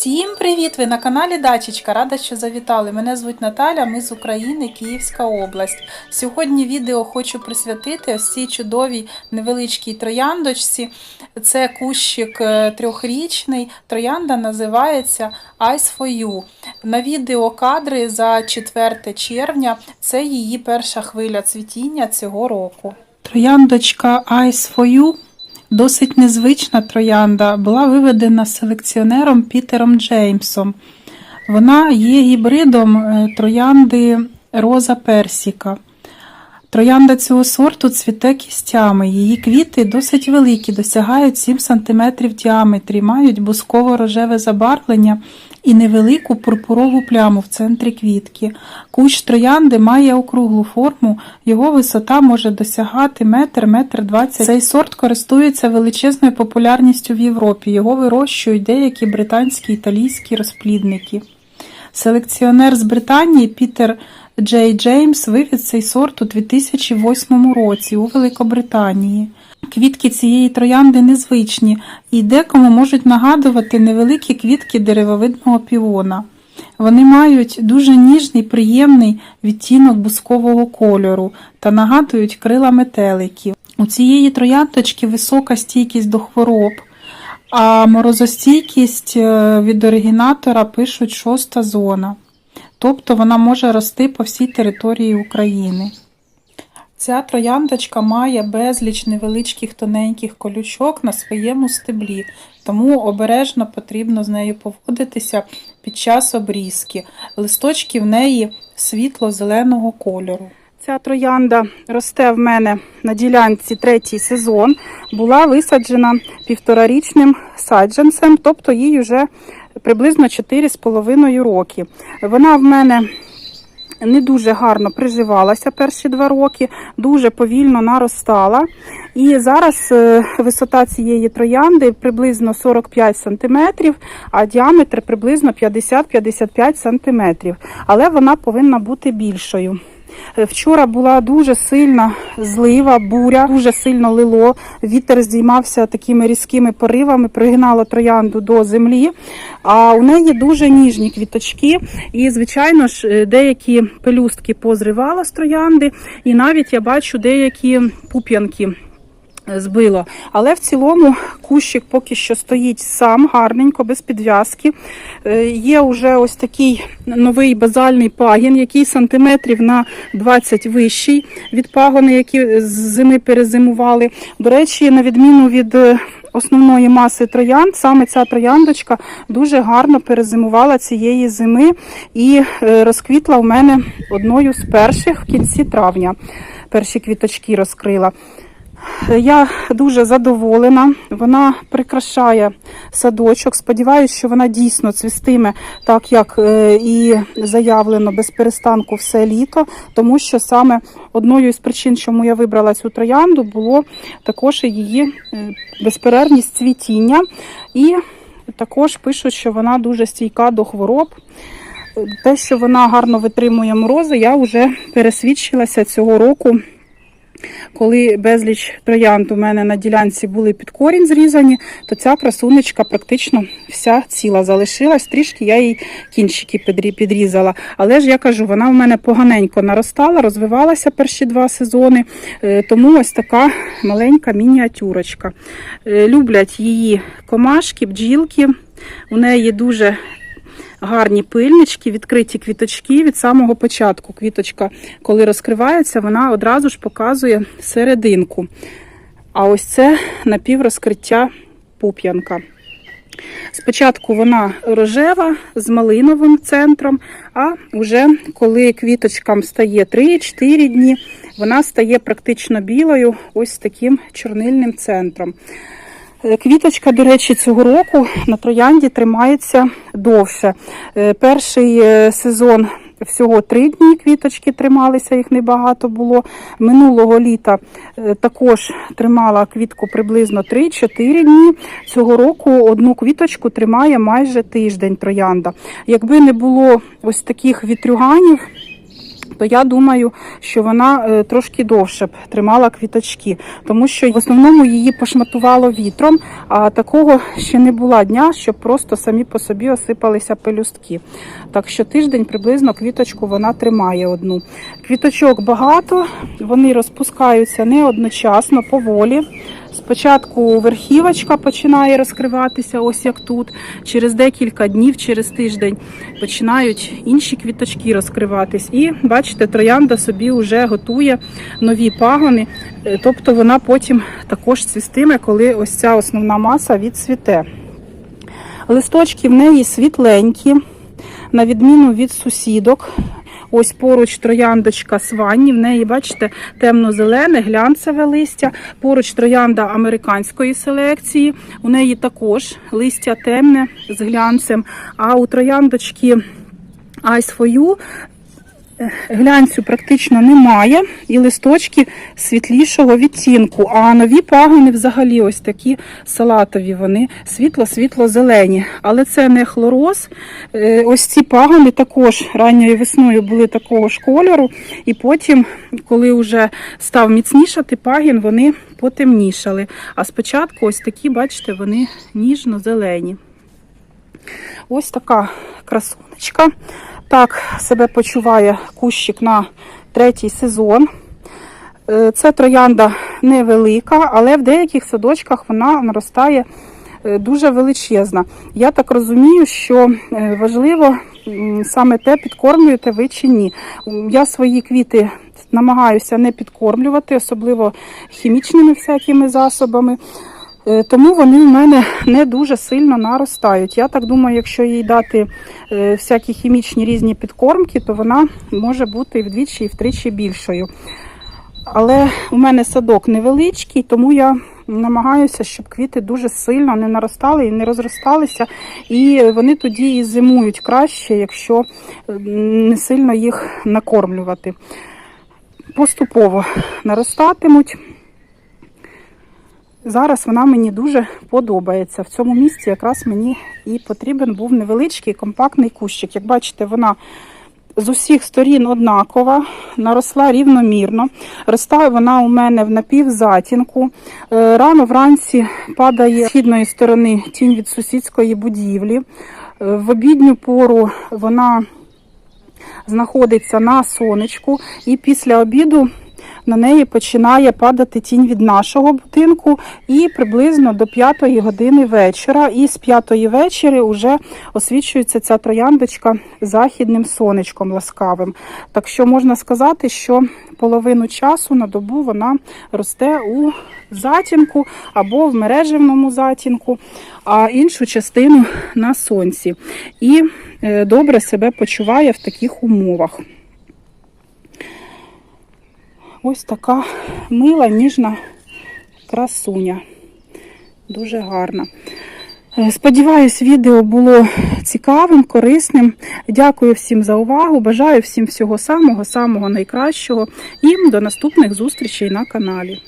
Всім привіт! Ви на каналі Дачечка. Рада, що завітали. Мене звуть Наталя, ми з України, Київська область. Сьогодні відео хочу присвятити ось цій чудовій невеличкій трояндочці. Це кущик е, трьохрічний. Троянда називається Ice for You. На відео кадри за 4 червня. Це її перша хвиля цвітіння цього року. Трояндочка Ice for You Досить незвична троянда була виведена селекціонером Пітером Джеймсом. Вона є гібридом е, троянди Роза Персіка. Троянда цього сорту цвіте кістями. Її квіти досить великі, досягають 7 см в діаметрі, мають бусково-рожеве забарвлення і невелику пурпурову пляму в центрі квітки. Кущ троянди має округлу форму, його висота може досягати метр, метр двадцять. Цей сорт користується величезною популярністю в Європі. Його вирощують деякі британські італійські розплідники. Селекціонер з Британії Пітер Джей Джеймс вивіз цей сорт у 2008 році у Великобританії. Квітки цієї троянди незвичні і декому можуть нагадувати невеликі квітки деревовидного півона. Вони мають дуже ніжний, приємний відтінок бускового кольору та нагадують крила метеликів. У цієї трояндочки висока стійкість до хвороб, а морозостійкість е, від оригінатора пишуть шоста зона. Тобто вона може рости по всій території України. Ця трояндочка має безліч невеличких тоненьких колючок на своєму стеблі, тому обережно потрібно з нею поводитися під час обрізки. Листочки в неї світло-зеленого кольору. Ця троянда росте в мене на ділянці третій сезон, була висаджена півторарічним саджанцем, тобто їй вже приблизно 4,5 роки. Вона в мене не дуже гарно приживалася перші два роки, дуже повільно наростала. І зараз е, висота цієї троянди приблизно 45 см, а діаметр приблизно 50-55 см. Але вона повинна бути більшою. Е, Вчора була дуже сильна злива, буря, дуже сильно лило. Вітер здіймався такими різкими поривами, пригинало троянду до землі. А у неї дуже ніжні квіточки, і, звичайно ж, е, деякі пелюстки позривало з троянди, і навіть я бачу деякі пуп'янки збило. Але в цілому кущик поки що стоїть сам гарненько, без підв'язки. Е, Є вже ось такий новий базальний пагін, який сантиметрів на 20 вищий від пагони, які з зими перезимували. До речі, на відміну від е, основної маси троянд, саме ця трояндочка дуже гарно перезимувала цієї зими і е, розквітла в мене одною з перших в кінці травня. Перші квіточки розкрила. Я дуже задоволена. Вона прикрашає садочок. Сподіваюся, що вона дійсно цвістиме, так як е, і заявлено без перестанку все літо, тому що саме одною із причин, чому я вибрала цю троянду, було також її е, безперервність цвітіння. І також пишуть, що вона дуже стійка до хвороб. Те, що вона гарно витримує морози, я вже пересвідчилася цього року. Коли безліч троянд у мене на ділянці були під корінь зрізані, то ця красунечка практично вся ціла залишилась. Трішки я їй кінчики підрізала. Але ж я кажу, вона в мене поганенько наростала, розвивалася перші два сезони. Е, Тому ось така маленька мініатюрочка. Е, Люблять її комашки, бджілки. У неї дуже гарні пильнички, відкриті квіточки від самого початку. Квіточка, коли розкривається, вона одразу ж показує серединку. А ось це напіврозкриття пуп'янка. Спочатку вона рожева з малиновим центром, а вже коли квіточкам стає 3-4 дні, вона стає практично білою, ось таким чорнильним центром. Е, Квіточка, до речі, цього року на троянді тримається довше. Е, Перший е, сезон всього три дні квіточки трималися, їх небагато було. Минулого літа також тримала квітку приблизно 3-4 дні. Цього року одну квіточку тримає майже тиждень троянда. Якби не було ось таких вітрюганів, то я думаю, що вона е, трошки довше б тримала квіточки, тому що в основному її пошматувало вітром, а такого ще не було дня, щоб просто самі по собі осипалися пелюстки. Так що тиждень приблизно квіточку вона тримає одну. Квіточок багато, вони розпускаються не одночасно, поволі. Спочатку верхівочка починає розкриватися, ось як тут. Через декілька днів, через тиждень починають інші квіточки розкриватись. І бачите, троянда собі вже готує нові пагони, Е, тобто вона потім також цвістиме, коли ось ця основна маса відцвіте. Листочки в неї світленькі, на відміну від сусідок. Ось поруч трояндочка сванні, в неї, бачите, темно-зелене, глянцеве листя. Поруч троянда американської селекції. У неї також листя темне з глянцем. А у трояндочки Ice for You глянцю практично немає, і листочки світлішого відтінку. А нові пагони взагалі ось такі салатові, вони світло-світло-зелені. Але це не хлороз. Е, Ось ці пагони також ранньою весною були такого ж кольору, і потім, коли вже став міцнішати пагін, вони потемнішали. А спочатку ось такі, бачите, вони ніжно-зелені. Ось така красунечка. Так себе почуває кущик на третій сезон. Е, Це троянда невелика, але в деяких садочках вона наростає е, дуже величезна. Я так розумію, що е, важливо саме те, підкормлюєте ви чи ні. Я свої квіти намагаюся не підкормлювати, особливо хімічними всякими засобами. Е, Тому вони в мене не дуже сильно наростають. Я так думаю, якщо їй дати е, всякі хімічні різні підкормки, то вона може бути вдвічі, і втричі більшою. Але у мене садок невеличкий, тому я намагаюся, щоб квіти дуже сильно не наростали і не розросталися. І вони тоді і зимують краще, якщо е, не сильно їх накормлювати. Поступово наростатимуть. Зараз вона мені дуже подобається. В цьому місці якраз мені і потрібен був невеличкий компактний кущик. Як бачите, вона з усіх сторін однакова, наросла рівномірно. Ростає вона у мене в напівзатінку. Е, Рано вранці падає з східної сторони тінь від сусідської будівлі. Е, В обідню пору вона знаходиться на сонечку, і після обіду на неї починає падати тінь від нашого будинку і приблизно до 5 години вечора. І з 5 вечора вже освічується ця трояндочка західним сонечком ласкавим. Так що можна сказати, що половину часу на добу вона росте у затінку або в мережевному затінку, а іншу частину на сонці. І е, добре себе почуває в таких умовах. Ось така мила, ніжна красуня. Дуже гарна. Е, Сподіваюсь, відео було цікавим, корисним. Дякую всім за увагу. Бажаю всім всього самого, самого найкращого і до наступних зустрічей на каналі.